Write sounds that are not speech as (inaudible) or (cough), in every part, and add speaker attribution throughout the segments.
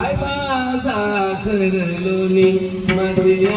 Speaker 1: Bye बासा करलोनी माझ्या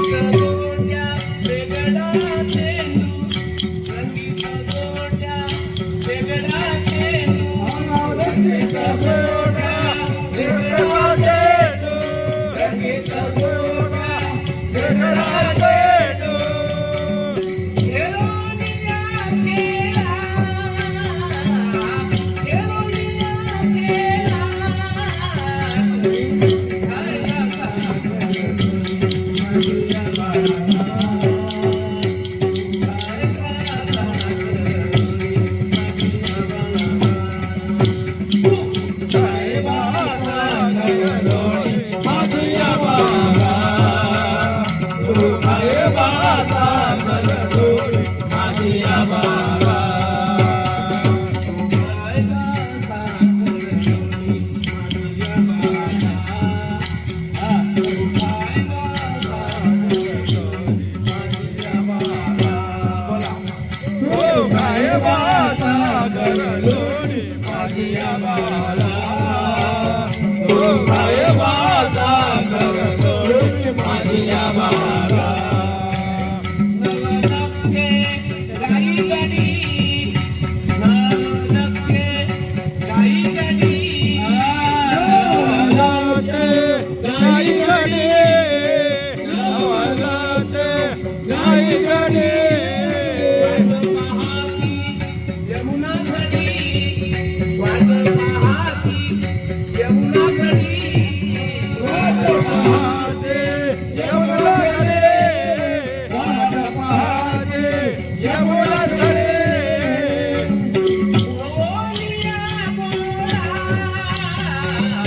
Speaker 1: Thank you.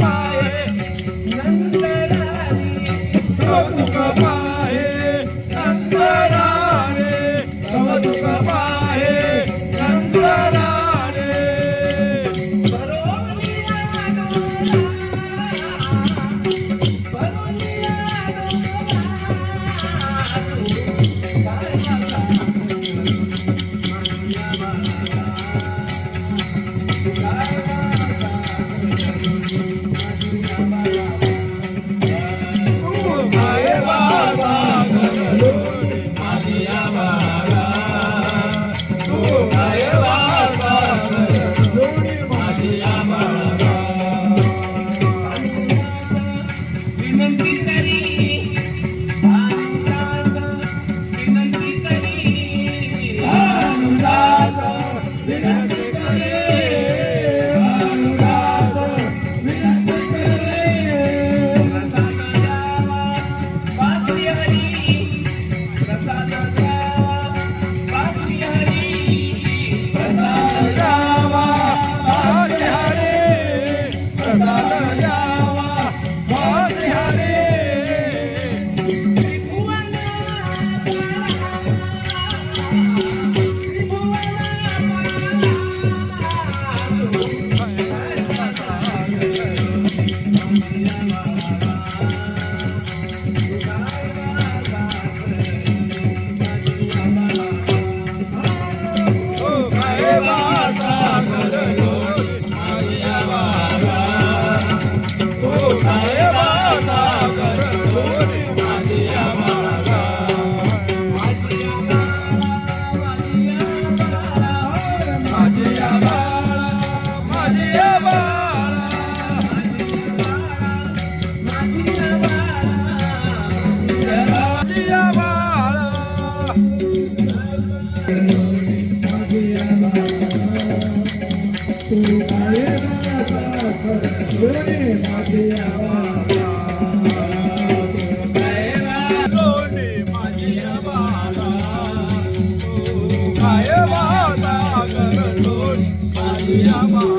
Speaker 1: Bye. Thank (laughs) you. Thank you. Yeah,